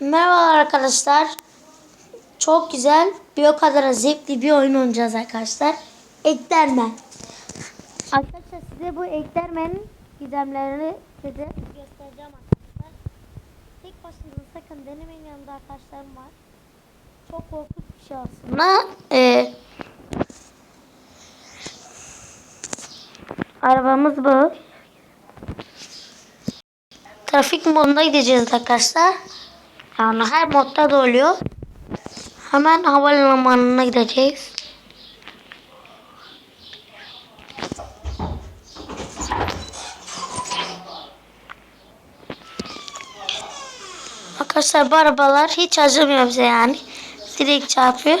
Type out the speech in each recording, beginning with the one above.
Merhaba arkadaşlar. Çok güzel bir o kadar zevkli bir oyun oynayacağız arkadaşlar. Eklermen. Arkadaşlar size bu Eklermen'in gizemlerini size göstereceğim arkadaşlar. Tek başınıza sakın denemeyin yanında arkadaşlarım var. Çok korkunç bir şey aslında. Ee, arabamız bu. Trafik moduna gideceğiz arkadaşlar. Yani her modda da oluyor. Hemen havalimanına gideceğiz. Arkadaşlar bu arabalar hiç acımıyor bize yani. Direkt çarpıyor.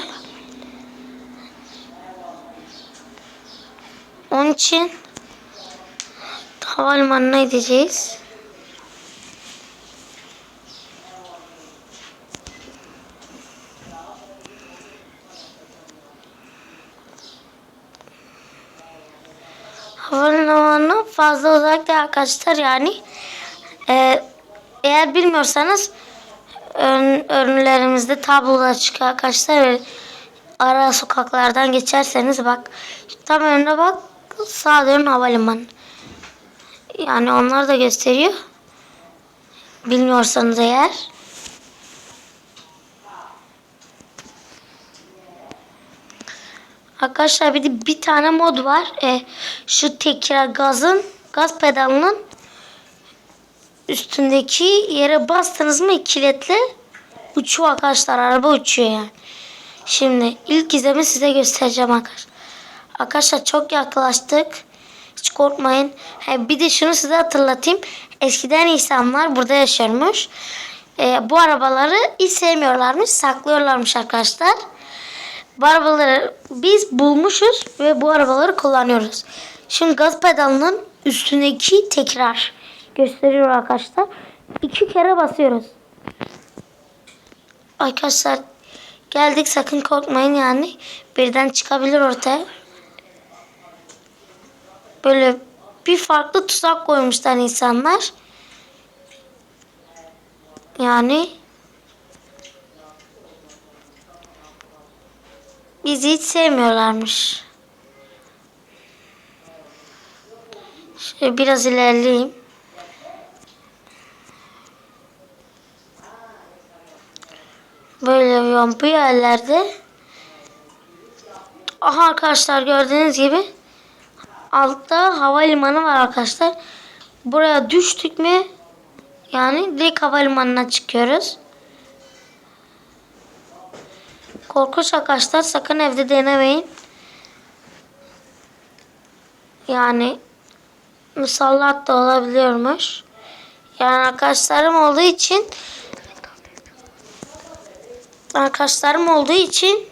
Onun için havalimanına gideceğiz. Havalimanı fazla uzak değil arkadaşlar yani. Ee, eğer bilmiyorsanız ön, önlerimizde tablolar çıkıyor arkadaşlar. Ara sokaklardan geçerseniz bak tam önüne bak sağa dön havalimanı. Yani onlar da gösteriyor. Bilmiyorsanız eğer. Arkadaşlar bir de bir tane mod var. E, şu tekrar gazın gaz pedalının üstündeki yere bastınız mı ikiletle uçuyor arkadaşlar. Araba uçuyor yani. Şimdi ilk gizemi size göstereceğim arkadaşlar. Arkadaşlar çok yaklaştık. Hiç korkmayın. He, bir de şunu size hatırlatayım. Eskiden insanlar burada yaşarmış. E, bu arabaları hiç sevmiyorlarmış. Saklıyorlarmış arkadaşlar. Bu arabaları biz bulmuşuz ve bu arabaları kullanıyoruz. Şimdi gaz pedalının üstündeki tekrar gösteriyor arkadaşlar. İki kere basıyoruz. Arkadaşlar geldik sakın korkmayın yani. Birden çıkabilir ortaya. Böyle bir farklı tuzak koymuşlar insanlar. Yani bizi hiç sevmiyorlarmış. Şöyle biraz ilerleyeyim. Böyle bu yerlerde. Aha arkadaşlar gördüğünüz gibi altta havalimanı var arkadaşlar. Buraya düştük mü yani direkt havalimanına çıkıyoruz. Korkunç arkadaşlar sakın evde denemeyin. Yani musallat da olabiliyormuş. Yani arkadaşlarım olduğu için arkadaşlarım olduğu için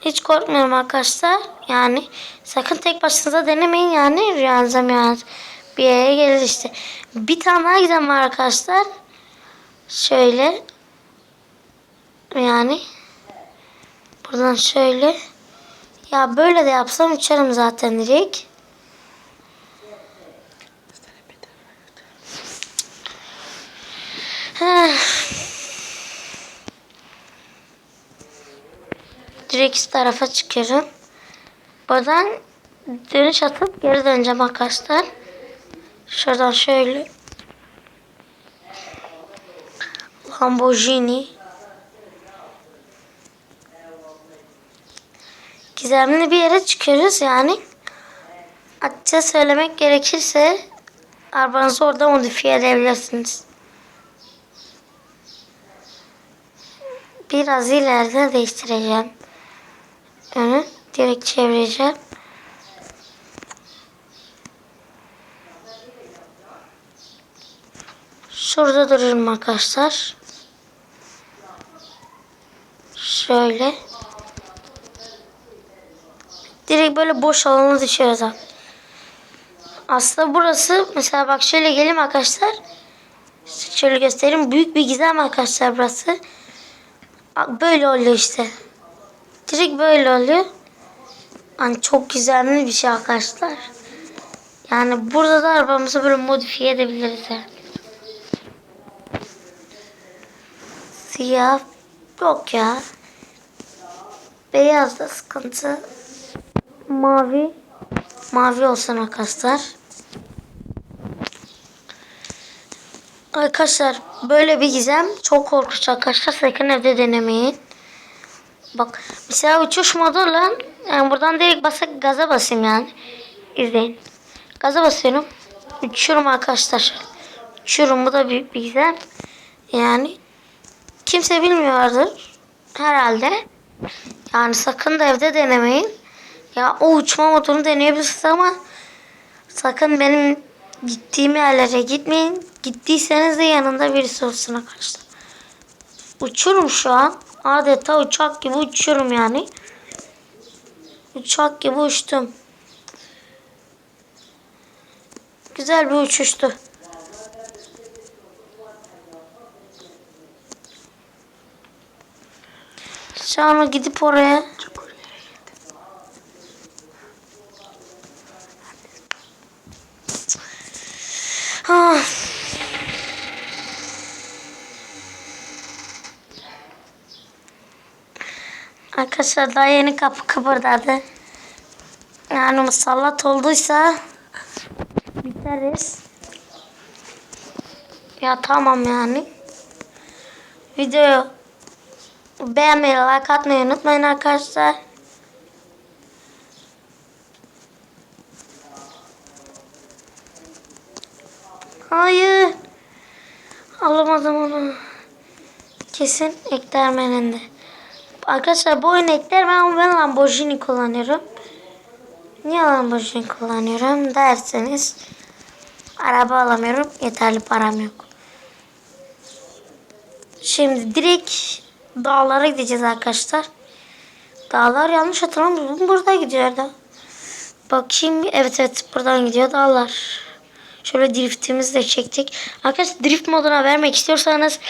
hiç korkmuyorum arkadaşlar. Yani sakın tek başınıza denemeyin yani rüyanıza rüyanıza bir yere gelir işte. Bir tane daha giden var arkadaşlar. Şöyle yani buradan şöyle ya böyle de yapsam uçarım zaten direkt. Direkt tarafa çıkıyorum. Buradan dönüş atıp geri döneceğim arkadaşlar. Şuradan şöyle. Lamborghini. Gizemli bir yere çıkıyoruz yani. Açıkça söylemek gerekirse arabanızı orada modifiye edebilirsiniz. Biraz ileride değiştireceğim. Önü direkt çevireceğim. Şurada dururum arkadaşlar. Şöyle. Direkt böyle boş alana düşüyoruz abi. Aslında burası mesela bak şöyle geleyim arkadaşlar. Şöyle göstereyim. Büyük bir gizem arkadaşlar burası. Böyle oluyor işte. Direkt böyle oluyor. Hani çok güzel bir şey arkadaşlar. Yani burada da arabamızı böyle modifiye edebiliriz yani. Siyah yok ya. Beyaz da sıkıntı. Mavi. Mavi olsun arkadaşlar. Arkadaşlar böyle bir gizem çok korkunç arkadaşlar. Sakın evde denemeyin. Bak mesela uçuş moduyla yani buradan direkt basak gaza basayım yani. İzleyin. Gaza basıyorum. Uçuyorum arkadaşlar. Uçuyorum bu da bir, bir gizem. Yani kimse bilmiyordur herhalde. Yani sakın da evde denemeyin. Ya o uçma modunu deneyebilirsiniz ama sakın benim gittiğim yerlere gitmeyin. Gittiyseniz de yanında birisi olsun arkadaşlar. Uçuyorum şu an. Adeta uçak gibi uçuyorum yani. Uçak gibi uçtum. Güzel bir uçuştu. Sonra gidip oraya Arkadaşlar daha yeni kapı kıpırdadı. Yani musallat olduysa biteriz. Ya tamam yani. Videoyu beğenmeyi, like atmayı unutmayın arkadaşlar. Hayır. Alamadım onu. Kesin Eklermen'inde. Arkadaşlar bu oyun Eklermen ama ben Lamborghini kullanıyorum. Niye Lamborghini kullanıyorum derseniz araba alamıyorum. Yeterli param yok. Şimdi direkt dağlara gideceğiz arkadaşlar. Dağlar yanlış hatırlamıyorum. Burada gidiyordu. Bakayım. Evet evet buradan gidiyor dağlar. Şöyle driftimizi de çektik. Arkadaşlar drift moduna vermek istiyorsanız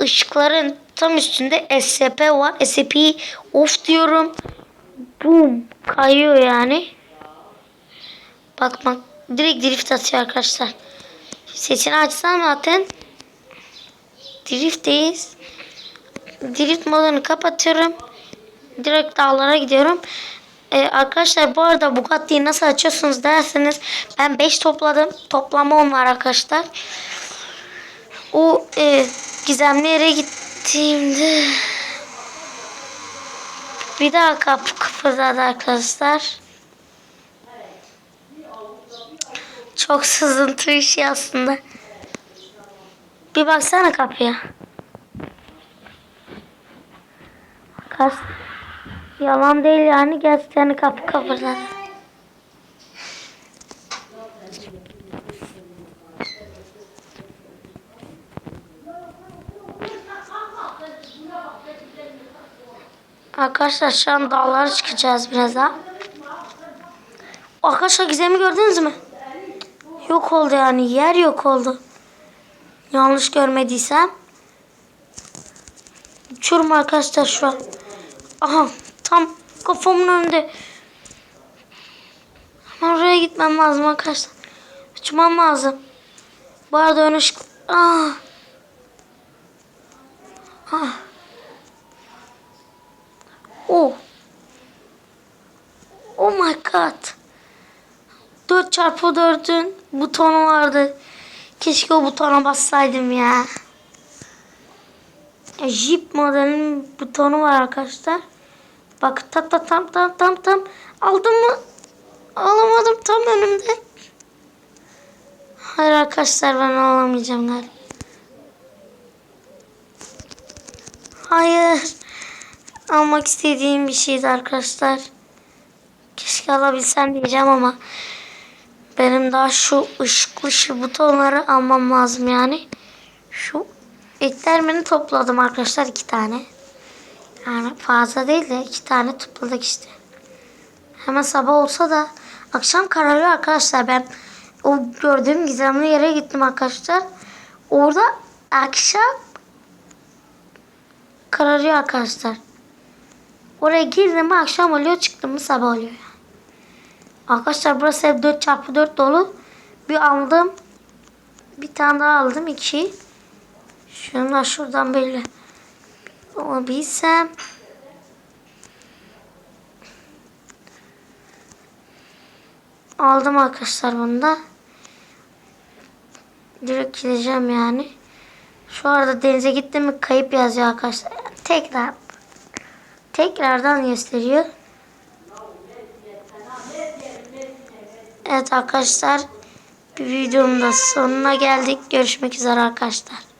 ışıkların tam üstünde SCP var. SCP'yi off diyorum. Boom. Kayıyor yani. Bak bak. Direkt drift atıyor arkadaşlar. Sesini açsam zaten driftteyiz. Drift modunu kapatıyorum. Direkt dağlara gidiyorum. Ee, arkadaşlar bu arada Bugatti'yi nasıl açıyorsunuz derseniz ben 5 topladım. Toplama 10 var arkadaşlar. O e, gizemli yere gittiğimde bir daha kapı kıpırdadı arkadaşlar. Çok sızıntı işi aslında. Bir baksana kapıya. Kas. Yalan değil yani gerçekten kapı kıpırdadı. Arkadaşlar şu an dağlara çıkacağız biraz daha. Arkadaşlar gizemi gördünüz mü? Yok oldu yani yer yok oldu. Yanlış görmediysem. Uçurum arkadaşlar şu an. Aha tam kafamın önünde. Hemen oraya gitmem lazım arkadaşlar. Uçmam lazım. Bu arada ön ışık... Ah. Ah. Oh. Oh my god. 4 çarpı 4'ün butonu vardı. Keşke o butona bassaydım ya. Jeep modelinin butonu var arkadaşlar. Bak tam tam tam tam tam tam aldım mı? Alamadım tam önümde. Hayır arkadaşlar ben alamayacağım galiba. Hayır. Almak istediğim bir şeydi arkadaşlar. Keşke alabilsem diyeceğim ama benim daha şu ışıklı şu butonları almam lazım yani. Şu eklermeni topladım arkadaşlar iki tane. Yani fazla değil de iki tane topladık işte. Hemen sabah olsa da akşam kararıyor arkadaşlar. Ben o gördüğüm gizemli yere gittim arkadaşlar. Orada akşam kararıyor arkadaşlar. Oraya girdim mi akşam oluyor çıktım mı sabah oluyor. Arkadaşlar burası hep 4 çarpı 4 dolu. Bir aldım. Bir tane daha aldım. iki. Şunu da şuradan böyle Olabilsem. Aldım arkadaşlar bunu da. Direkt gideceğim yani. Şu arada denize gittim mi kayıp yazıyor arkadaşlar. Tekrar. Tekrardan gösteriyor. Evet arkadaşlar. Bir videonun da sonuna geldik. Görüşmek üzere arkadaşlar.